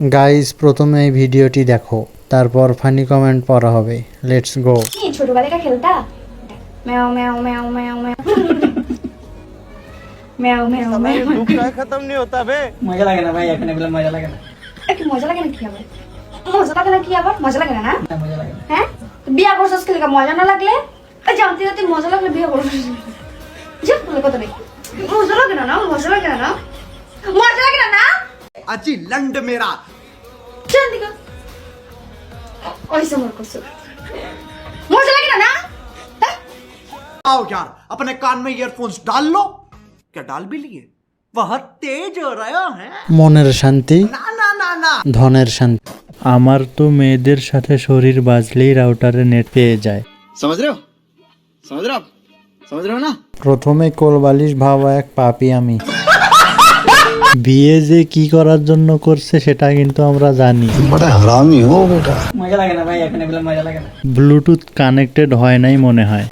Guys প্রথমে এই ভিডিওটি দেখো তারপর ফানি কমেন্ট পড়া হবে লেটস গো কি ছোটবেলায় খেলতা ম্যাও ম্যাও ম্যাও ম্যাও ম্যাও ম্যাও ম্যাও ম্যাও खत्म नहीं होता बे মজা লাগে না ভাই এখানে বলে মজা লাগে না একটু মজা লাগে না কি আবার মজা লাগে না কি আবার মজা লাগে না না না, মজা লাগে না হ্যাঁ বিয়া করছিস কি লাগা মজা না লাগলে এই জানতে জানতে মজা লাগলে বিয়া করছিস যে বলে কথা নেই মজা লাগে না না মজা লাগে না না মজা লাগে না না अची लंड मेरा চল দিকে ওই সময় করছো মজা লাগে না না হ্যাঁ? आओ यार अपने कान में ईयरफोन्स डाल लो क्या डाल भी लिए बहुत तेज हो रहा है মনের শান্তি ना ना ना ना ধনের শান্তি আমার তো মেয়েদের সাথে শরীর বাজলেই রাউটারে নেট পেয়ে যায় समझ रहे हो समझ रहे हो आप समझ रहे हो ना প্রথমে কোলবালিশ ভাবা এক পাপি আমি বিয়ে যে কি করার জন্য করছে সেটা কিন্তু আমরা জানি। মজা লাগে না ভাই এখানে বলে মজা লাগে না। ব্লুটুথ কানেক্টেড হয় নাই মনে হয়।